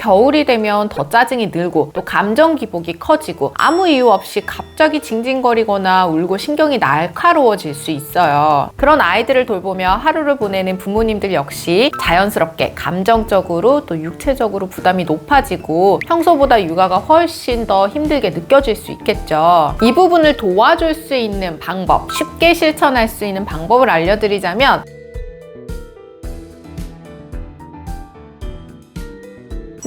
겨울이 되면 더 짜증이 늘고 또 감정 기복이 커지고 아무 이유 없이 갑자기 징징거리거나 울고 신경이 날카로워질 수 있어요. 그런 아이들을 돌보며 하루를 보내는 부모님들 역시 자연스럽게 감정적으로 또 육체적으로 부담이 높아지고 평소보다 육아가 훨씬 더 힘들게 느껴질 수 있겠죠. 이 부분을 도와줄 수 있는 방법, 쉽게 실천할 수 있는 방법을 알려드리자면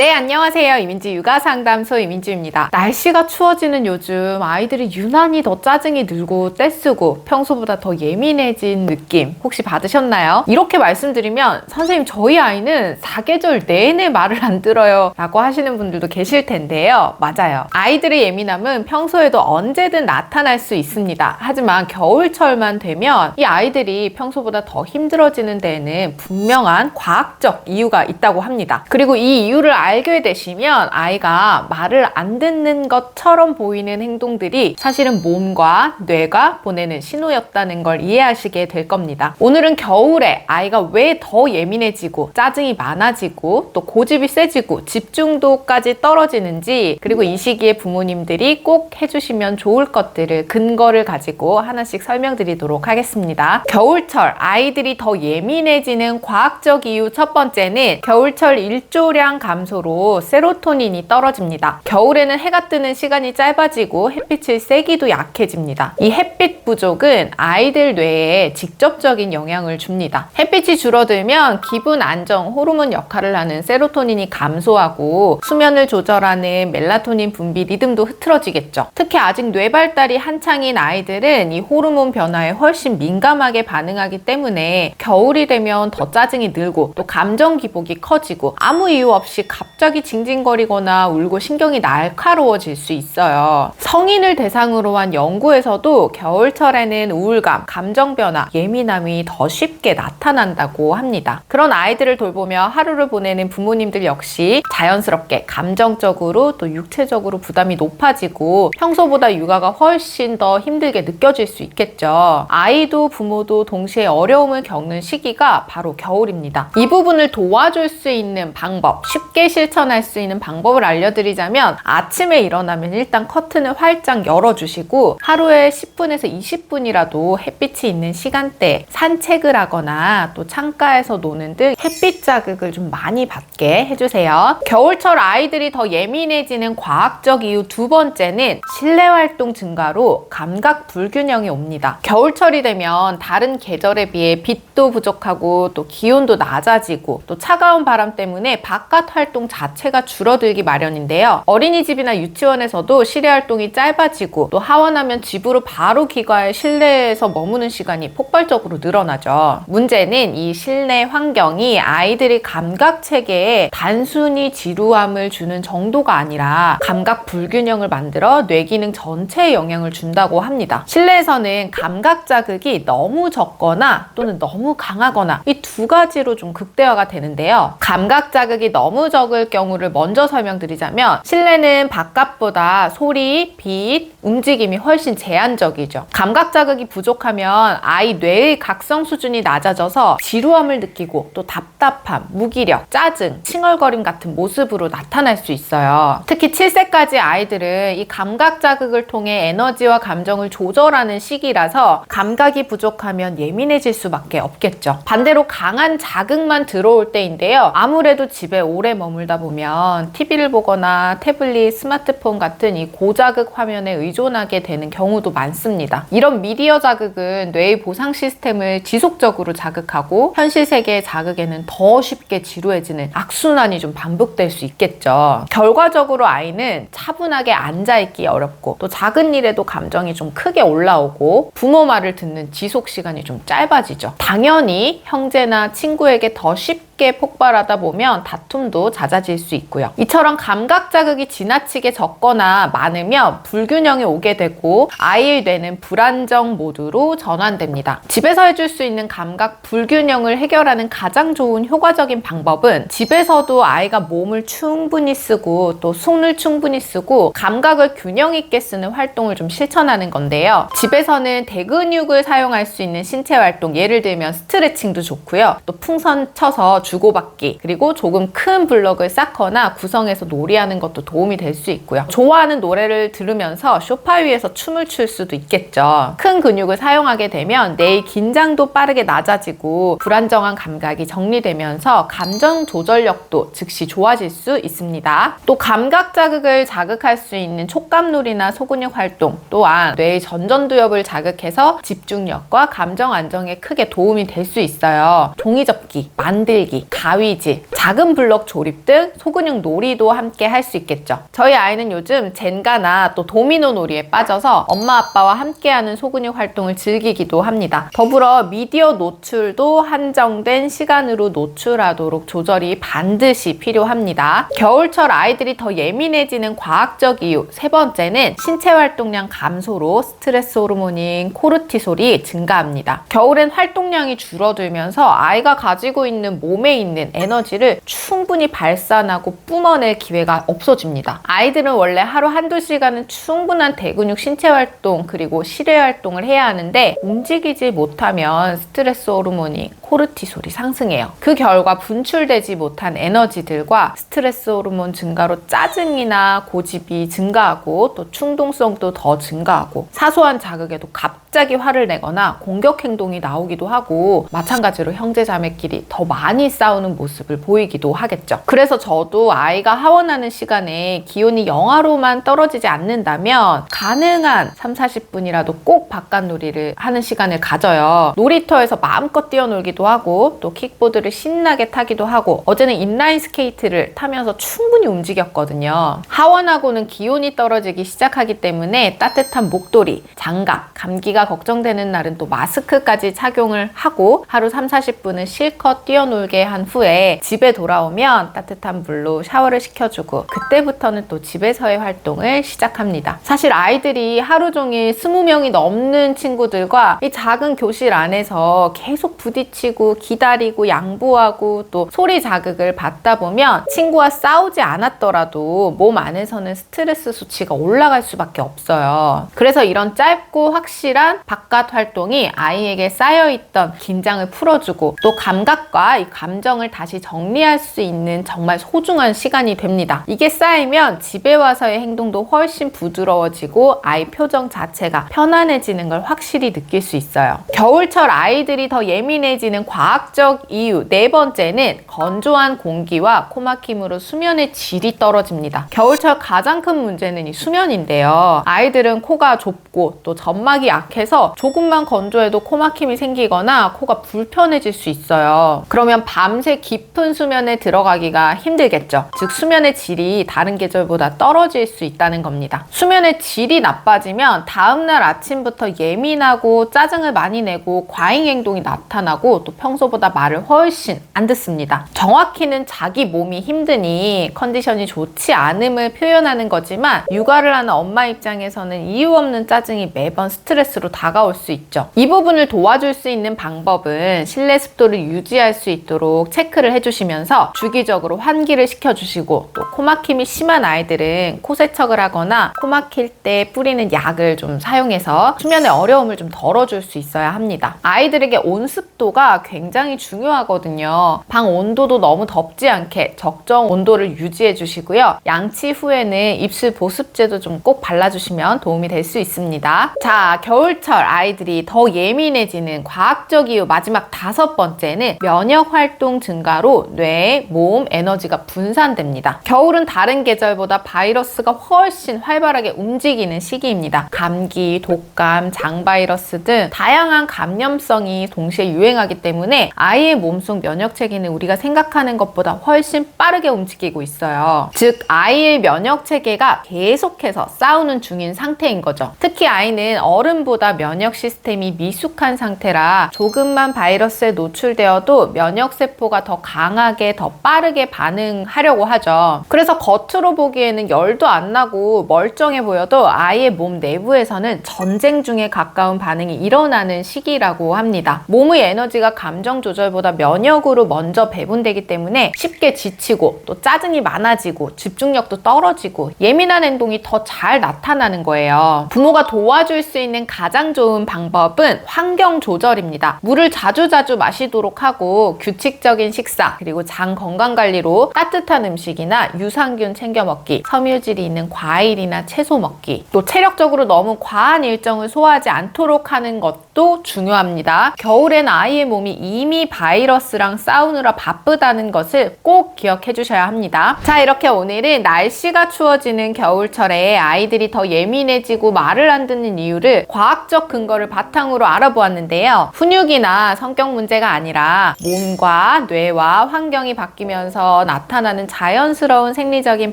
네, 안녕하세요. 이민지 육아 상담소 이민지입니다. 날씨가 추워지는 요즘 아이들이 유난히 더 짜증이 늘고 떼쓰고 평소보다 더 예민해진 느낌 혹시 받으셨나요? 이렇게 말씀드리면 선생님 저희 아이는 사계절 내내 말을 안 들어요 라고 하시는 분들도 계실 텐데요. 맞아요. 아이들의 예민함은 평소에도 언제든 나타날 수 있습니다. 하지만 겨울철만 되면 이 아이들이 평소보다 더 힘들어지는 데에는 분명한 과학적 이유가 있다고 합니다. 그리고 이 이유를 알게 되시면 아이가 말을 안 듣는 것처럼 보이는 행동들이 사실은 몸과 뇌가 보내는 신호였다는 걸 이해하시게 될 겁니다. 오늘은 겨울에 아이가 왜 더 예민해지고 짜증이 많아지고 또 고집이 세지고 집중도까지 떨어지는지 그리고 이 시기에 부모님들이 꼭 해주시면 좋을 것들을 근거를 가지고 하나씩 설명드리도록 하겠습니다. 겨울철 아이들이 더 예민해지는 과학적 이유 첫 번째는 겨울철 일조량 감소 로 세로토닌이 떨어집니다. 겨울에는 해가 뜨는 시간이 짧아지고 햇빛을 세기도 약해집니다. 이 햇빛 부족은 아이들 뇌에 직접적인 영향을 줍니다. 햇빛이 줄어들면 기분 안정 호르몬 역할을 하는 세로토닌이 감소하고 수면을 조절하는 멜라토닌 분비 리듬도 흐트러지겠죠. 특히 아직 뇌 발달이 한창인 아이들은 이 호르몬 변화에 훨씬 민감하게 반응하기 때문에 겨울이 되면 더 짜증이 늘고 또 감정 기복이 커지고 아무 이유 없이 갑자기 징징거리거나 울고 신경이 날카로워질 수 있어요. 성인을 대상으로 한 연구에서도 겨울철에는 우울감, 감정 변화, 예민함이 더 쉽게 나타난다고 합니다. 그런 아이들을 돌보며 하루를 보내는 부모님들 역시 자연스럽게 감정적으로 또 육체적으로 부담이 높아지고 평소보다 육아가 훨씬 더 힘들게 느껴질 수 있겠죠. 아이도 부모도 동시에 어려움을 겪는 시기가 바로 겨울입니다. 이 부분을 도와줄 수 있는 방법, 쉽게 실천할 수 있는 방법을 알려드리자면 아침에 일어나면 일단 커튼을 활짝 열어주시고 하루에 10분에서 20분이라도 햇빛이 있는 시간대 산책을 하거나 또 창가에서 노는 등 햇빛 자극을 좀 많이 받게 해주세요. 겨울철 아이들이 더 예민해지는 과학적 이유 두 번째는 실내 활동 증가로 감각 불균형이 옵니다. 겨울철이 되면 다른 계절에 비해 빛도 부족하고 또 기온도 낮아지고 또 차가운 바람 때문에 바깥 활동 자체가 줄어들기 마련인데요. 어린이집이나 유치원에서도 실외 활동이 짧아지고 또 하원하면 집으로 바로 귀가해 실내에서 머무는 시간이 폭발적으로 늘어나죠. 문제는 이 실내 환경이 아이들이 감각 체계에 단순히 지루함을 주는 정도가 아니라 감각 불균형을 만들어 뇌 기능 전체에 영향을 준다고 합니다. 실내에서는 감각 자극이 너무 적거나 또는 너무 강하거나 이 두 가지로 좀 극대화가 되는데요. 감각 자극이 너무 적을 경우를 먼저 설명드리자면 실내는 바깥보다 소리, 빛, 움직임이 훨씬 제한적이죠. 감각 자극이 부족하면 아이 뇌의 각성 수준이 낮아져서 지루함을 느끼고 또 답답함, 무기력, 짜증, 칭얼거림 같은 모습으로 나타날 수 있어요. 특히 7세까지 아이들은 이 감각 자극을 통해 에너지와 감정을 조절하는 시기라서 감각이 부족하면 예민해질 수밖에 없겠죠. 반대로 강한 자극만 들어올 때인데요. 아무래도 집에 오래 머물 다 보면 TV를 보거나 태블릿, 스마트폰 같은 이 고자극 화면에 의존하게 되는 경우도 많습니다. 이런 미디어 자극은 뇌의 보상 시스템을 지속적으로 자극하고 현실 세계의 자극에는 더 쉽게 지루해지는 악순환이 좀 반복될 수 있겠죠. 결과적으로 아이는 차분하게 앉아있기 어렵고 또 작은 일에도 감정이 좀 크게 올라오고 부모 말을 듣는 지속 시간이 좀 짧아지죠. 당연히 형제나 친구에게 더 쉽게 폭발하다 보면 다툼도 잦아질 수 있고요. 이처럼 감각 자극이 지나치게 적거나 많으면 불균형이 오게 되고 아이의 뇌는 불안정 모드로 전환됩니다. 집에서 해줄 수 있는 감각 불균형을 해결하는 가장 좋은 효과적인 방법은 집에서도 아이가 몸을 충분히 쓰고 또 손을 충분히 쓰고 감각을 균형 있게 쓰는 활동을 좀 실천하는 건데요. 집에서는 대근육을 사용할 수 있는 신체 활동 예를 들면 스트레칭도 좋고요. 또 풍선 쳐서 주고받기 그리고 조금 큰 블럭을 쌓거나 구성해서 놀이하는 것도 도움이 될 수 있고요. 좋아하는 노래를 들으면서 소파 위에서 춤을 출 수도 있겠죠. 큰 근육을 사용하게 되면 뇌의 긴장도 빠르게 낮아지고 불안정한 감각이 정리되면서 감정 조절력도 즉시 좋아질 수 있습니다. 또 감각 자극을 자극할 수 있는 촉감놀이나 소근육 활동 또한 뇌의 전전두엽을 자극해서 집중력과 감정 안정에 크게 도움이 될 수 있어요. 종이접기, 만들기, 가위질, 작은 블럭 조립 등 소근육 놀이도 함께 할 수 있겠죠. 저희 아이는 요즘 젠가나 또 도미노 놀이에 빠져서 엄마 아빠와 함께하는 소근육 활동을 즐기기도 합니다. 더불어 미디어 노출도 한정된 시간으로 노출하도록 조절이 반드시 필요합니다. 겨울철 아이들이 더 예민해지는 과학적 이유 세 번째는 신체 활동량 감소로 스트레스 호르몬인 코르티솔이 증가합니다. 겨울엔 활동량이 줄어들면서 아이가 가지고 있는 몸에 있는 에너지를 충분히 발산하고 뿜어낼 기회가 없어집니다. 아이들은 원래 하루 한두 시간은 충분한 대근육 신체 활동 그리고 실외 활동을 해야 하는데 움직이지 못하면 스트레스 호르몬인 코르티솔이 상승해요. 그 결과 분출되지 못한 에너지들과 스트레스 호르몬 증가로 짜증이나 고집이 증가하고 또 충동성도 더 증가하고 사소한 자극에도 갑자기 화를 내거나 공격 행동이 나오기도 하고 마찬가지로 형제 자매끼리 더 많이 싸우는 모습을 보이기도 하겠죠. 그래서 저도 아이가 하원하는 시간에 기온이 영하로만 떨어지지 않는다면 가능한 3, 40분이라도 꼭 바깥놀이를 하는 시간을 가져요. 놀이터에서 마음껏 뛰어놀기도 하고 또 킥보드를 신나게 타기도 하고 어제는 인라인 스케이트를 타면서 충분히 움직였거든요. 하원하고는 기온이 떨어지기 시작하기 때문에 따뜻한 목도리, 장갑, 감기가 걱정되는 날은 또 마스크까지 착용을 하고 하루 3, 40분은 실컷 뛰어놀게 한 후에 집에 돌아오면 따뜻한 물로 샤워를 시켜주고 그때부터는 또 집에서의 활동을 시작합니다. 사실 아이들이 하루 종일 20명이 넘는 친구들과 이 작은 교실 안에서 계속 부딪히고 기다리고 양보하고 또 소리 자극을 받다 보면 친구와 싸우지 않았더라도 몸 안에서는 스트레스 수치가 올라갈 수밖에 없어요. 그래서 이런 짧고 확실한 바깥 활동이 아이에게 쌓여있던 긴장을 풀어주고 또 감각과 이 감 정을 다시 정리할 수 있는 정말 소중한 시간이 됩니다. 이게 쌓이면 집에 와서의 행동도 훨씬 부드러워지고 아이 표정 자체가 편안해지는 걸 확실히 느낄 수 있어요. 겨울철 아이들이 더 예민해지는 과학적 이유 네 번째는 건조한 공기와 코막힘으로 수면의 질이 떨어집니다. 겨울철 가장 큰 문제는 이 수면인데요. 아이들은 코가 좁고 또 점막이 약해서 조금만 건조해도 코막힘이 생기거나 코가 불편해질 수 있어요. 그러면 밤새 깊은 수면에 들어가기가 힘들겠죠. 즉 수면의 질이 다른 계절보다 떨어질 수 있다는 겁니다. 수면의 질이 나빠지면 다음날 아침부터 예민하고 짜증을 많이 내고 과잉 행동이 나타나고 또 평소보다 말을 훨씬 안 듣습니다. 정확히는 자기 몸이 힘드니 컨디션이 좋지 않음을 표현하는 거지만 육아를 하는 엄마 입장에서는 이유 없는 짜증이 매번 스트레스로 다가올 수 있죠. 이 부분을 도와줄 수 있는 방법은 실내 습도를 유지할 수 있도록 체크를 해주시면서 주기적으로 환기를 시켜주시고 또 코막힘이 심한 아이들은 코 세척을 하거나 코 막힐 때 뿌리는 약을 좀 사용해서 수면의 어려움을 좀 덜어줄 수 있어야 합니다. 아이들에게 온습도가 굉장히 중요하거든요. 방 온도도 너무 덥지 않게 적정 온도를 유지해 주시고요. 양치 후에는 입술 보습제도 좀 꼭 발라주시면 도움이 될 수 있습니다. 자, 겨울철 아이들이 더 예민해지는 과학적 이유 마지막 다섯 번째는 면역 활동 증가로 뇌, 몸, 에너지가 분산됩니다. 겨울은 다른 계절보다 바이러스가 훨씬 활발하게 움직이는 시기입니다. 감기, 독감, 장바이러스 등 다양한 감염성이 동시에 유행하기 때문에 아이의 몸속 면역 체계는 우리가 생각하는 것보다 훨씬 빠르게 움직이고 있어요. 즉, 아이의 면역 체계가 계속해서 싸우는 중인 상태인 거죠. 특히 아이는 어른보다 면역 시스템이 미숙한 상태라 조금만 바이러스에 노출되어도 면역 세 포가 더 강하게 더 빠르게 반응하려고 하죠. 그래서 겉으로 보기에는 열도 안 나고 멀쩡해 보여도 아이의 몸 내부에서는 전쟁 중에 가까운 반응이 일어나는 시기라고 합니다. 몸의 에너지가 감정 조절보다 면역으로 먼저 배분되기 때문에 쉽게 지치고 또 짜증이 많아지고 집중력도 떨어지고 예민한 행동이 더 잘 나타나는 거예요. 부모가 도와줄 수 있는 가장 좋은 방법은 환경 조절입니다. 물을 자주자주 마시도록 하고 규칙 규칙적인 식사, 그리고 장 건강 관리로 따뜻한 음식이나 유산균 챙겨 먹기, 섬유질이 있는 과일이나 채소 먹기, 또 체력적으로 너무 과한 일정을 소화하지 않도록 하는 것 도 중요합니다. 겨울엔 아이의 몸이 이미 바이러스랑 싸우느라 바쁘다는 것을 꼭 기억해 주셔야 합니다. 자, 이렇게 오늘은 날씨가 추워지는 겨울철에 아이들이 더 예민해지고 말을 안 듣는 이유를 과학적 근거를 바탕으로 알아보았는데요. 훈육이나 성격 문제가 아니라 몸과 뇌와 환경이 바뀌면서 나타나는 자연스러운 생리적인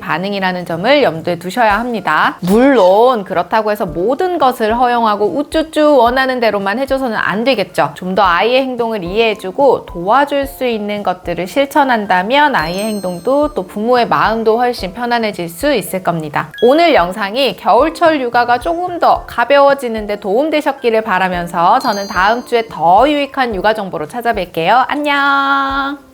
반응이라는 점을 염두에 두셔야 합니다. 물론 그렇다고 해서 모든 것을 허용하고 우쭈쭈 원하는 대로 만 해줘서는 안 되겠죠. 좀 더 아이의 행동을 이해해주고 도와줄 수 있는 것들을 실천한다면 아이의 행동도 또 부모의 마음도 훨씬 편안해질 수 있을 겁니다. 오늘 영상이 겨울철 육아가 조금 더 가벼워지는데 도움되셨기를 바라면서 저는 다음 주에 더 유익한 육아 정보로 찾아뵐게요. 안녕!